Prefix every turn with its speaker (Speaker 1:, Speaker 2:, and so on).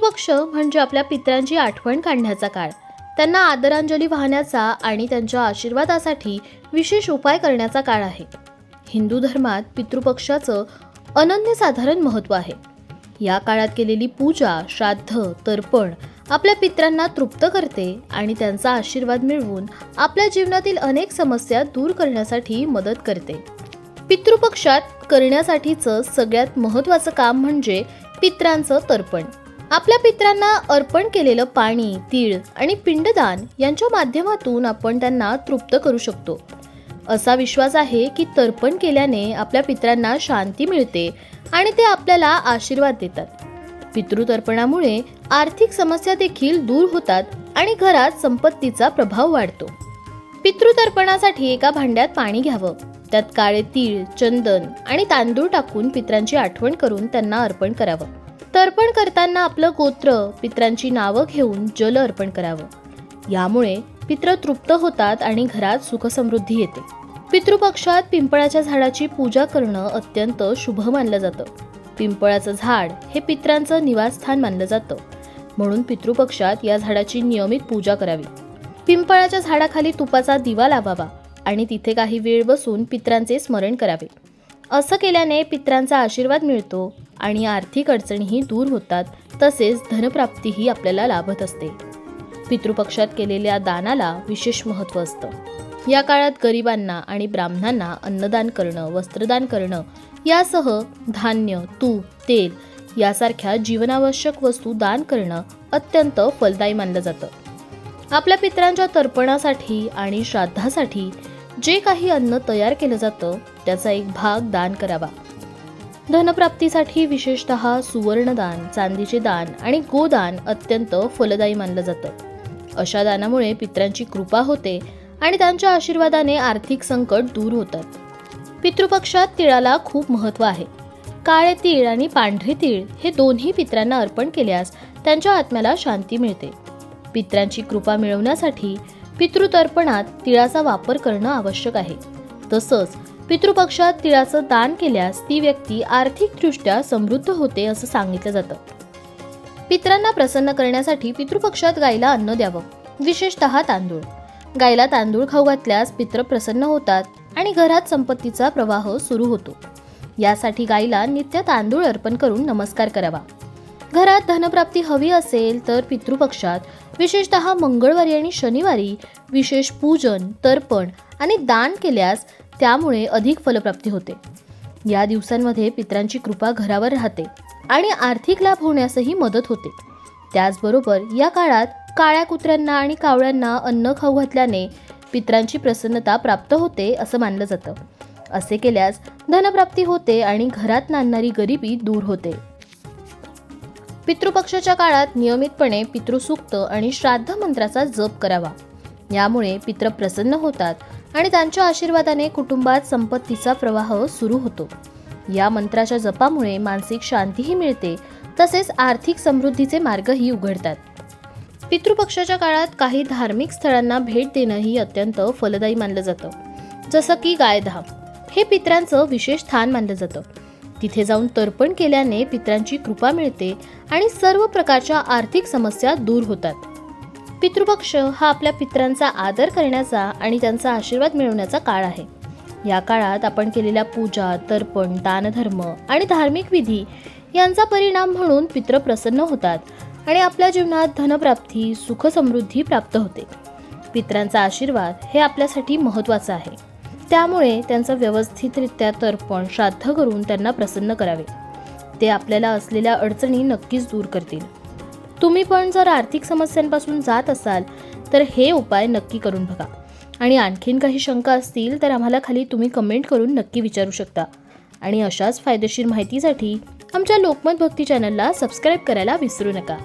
Speaker 1: पितृपक्ष म्हणजे आपल्या पितरांची आठवण काढण्याचा काळ. त्यांना आदरांजली वाहण्याचा आणि त्यांच्या आशीर्वादासाठी विशेष उपाय करण्याचा काळ आहे. हिंदू धर्मात पितृपक्षाचं अनन्यसाधारण महत्त्व आहे. या काळात केलेली पूजा श्राद्ध तर्पण आपल्या पित्रांना तृप्त करते आणि त्यांचा आशीर्वाद मिळवून आपल्या जीवनातील अनेक समस्या दूर करण्यासाठी मदत करते. पितृपक्षात करण्यासाठीचं सगळ्यात महत्त्वाचं काम म्हणजे पित्रांचं तर्पण. आपल्या पित्रांना अर्पण केलेलं पाणी तीळ आणि पिंडदान यांच्या माध्यमातून आपण त्यांना तृप्त करू शकतो. असा विश्वास आहे की तर्पण केल्याने आपल्या पित्रांना शांती मिळते आणि ते आपल्याला आशीर्वाद देतात. पितृतर्पणामुळे आर्थिक समस्या देखील दूर होतात आणि घरात संपत्तीचा प्रभाव वाढतो. पितृतर्पणासाठी एका भांड्यात पाणी घ्यावं. त्यात काळे तीळ चंदन आणि तांदूळ टाकून पित्रांची आठवण करून त्यांना अर्पण करावं. तर्पण करताना आपलं गोत्र पित्रांची नावं घेऊन जल अर्पण करावं. यामुळे पित्र तृप्त होतात आणि घरात सुखसमृद्धी येते. पितृपक्षात पिंपळाच्या झाडाची पूजा करणं अत्यंत शुभ मानलं जातं. पिंपळाचं झाड हे पित्रांचं निवासस्थान मानलं जातं. म्हणून पितृपक्षात या झाडाची नियमित पूजा करावी. पिंपळाच्या झाडाखाली तुपाचा दिवा लावावा आणि तिथे काही वेळ बसून पित्रांचे स्मरण करावे. असं केल्याने पित्रांचा आशीर्वाद मिळतो आणि आर्थिक अडचणीही दूर होतात तसेच धनप्राप्तीही आपल्याला लाभत असते. पितृपक्षात केलेल्या दानाला विशेष महत्त्व असतं. या काळात गरिबांना आणि ब्राह्मणांना अन्नदान करणं वस्त्रदान करणं यासह धान्य तूप तेल यासारख्या जीवनावश्यक वस्तू दान करणं अत्यंत फलदायी मानलं जातं. आपल्या पित्रांच्या तर्पणासाठी आणि श्राद्धासाठी जे काही अन्न तयार केलं जातं त्याचा एक भाग दान करावा. धनप्राप्तीसाठी विशेषतः सुवर्णदान चांदीचे दान आणि गोदान अत्यंत फलदायी मानलं जातं. अशा दानामुळे पित्रांची कृपा होते आणि त्यांच्या आशीर्वादाने आर्थिक संकट दूर होतात पितृपक्षात तिळाला खूप महत्त्व आहे. काळे तीळ आणि पांढरे तीळ हे दोन्ही पित्रांना अर्पण केल्यास त्यांच्या आत्म्याला शांती मिळते. पित्रांची कृपा मिळवण्यासाठी पितृतर्पणात तिळाचा वापर करणं आवश्यक आहे. तसंच पितृपक्षात तिळाचं दान केल्यास ती व्यक्ती आर्थिकदृष्ट्या समृद्ध होते असं सांगितलं जातं. पित्रांना प्रसन्न करण्यासाठी पितृपक्षात गायला अन्न द्यावं विशेषतः तांदूळ. गायला तांदूळ खाऊ घातल्यास पित्र प्रसन्न होतात आणि घरात संपत्तीचा प्रवाह सुरू होतो. यासाठी गायला नित्य तांदूळ अर्पण करून नमस्कार करावा. घरात धनप्राप्ती हवी असेल तर पितृपक्षात विशेषतः मंगळवारी आणि शनिवारी विशेष पूजन तर्पण आणि दान केल्यास त्यामुळे अधिक फलप्राप्ती होते. या दिवसांमध्ये पित्रांची कृपा घरावर राहते आणि आर्थिक लाभ होण्यासही मदत होते. त्याचबरोबर या काळात काळ्या कुत्र्यांना आणि कावळ्यांना अन्न खाऊ घातल्याने पित्रांची प्रसन्नता प्राप्त होते असं मानलं जातं. असे केल्यास धनप्राप्ती होते आणि घरात नांदणारी गरिबी दूर होते. पितृपक्षाच्या काळात नियमितपणे पितृसूक्त आणि श्राद्ध मंत्राचा जप करावा. यामुळे पित्र प्रसन्न होतात आणि त्यांच्या आशीर्वादाने कुटुंबात संपत्तीचा प्रवाह सुरू होतो. या मंत्राच्या जपामुळे मानसिक शांतीही मिळते तसेच आर्थिक समृद्धीचे मार्गही उघडतात. पितृपक्षाच्या काळात काही धार्मिक स्थळांना भेट देणंही अत्यंत फलदायी मानलं जातं. जसं की गायधाम हे पित्रांचं विशेष स्थान मानलं जातं. तिथे जाऊन तर्पण केल्याने पित्रांची कृपा मिळते आणि सर्व प्रकारच्या आर्थिक समस्या दूर होतात. पितृपक्ष हा आपल्या पित्रांचा आदर करण्याचा आणि त्यांचा आशीर्वाद मिळवण्याचा काळ आहे. या काळात आपण केलेल्या पूजा तर्पण दानधर्म आणि धार्मिक विधी यांचा परिणाम म्हणून पित्र प्रसन्न होतात आणि आपल्या जीवनात धनप्राप्ती सुखसमृद्धी प्राप्त होते. पित्रांचा आशीर्वाद हे आपल्यासाठी महत्त्वाचं आहे. त्यामुळे त्यांचं व्यवस्थितरित्या तर्पण श्राद्ध करून त्यांना प्रसन्न करावे. ते आपल्याला असलेल्या अडचणी नक्कीच दूर करतील. तुम्ही पण जर आर्थिक समस्यांपासून जात असाल तर हे उपाय नक्की करून बघा. आणि आणखीन काही शंका असतील तर आम्हाला खाली तुम्ही कमेंट करून नक्की विचारू शकता. आणि अशाच फायदेशीर माहितीसाठी आमच्या लोकमत भक्ती चॅनलला सबस्क्राईब करायला विसरू नका.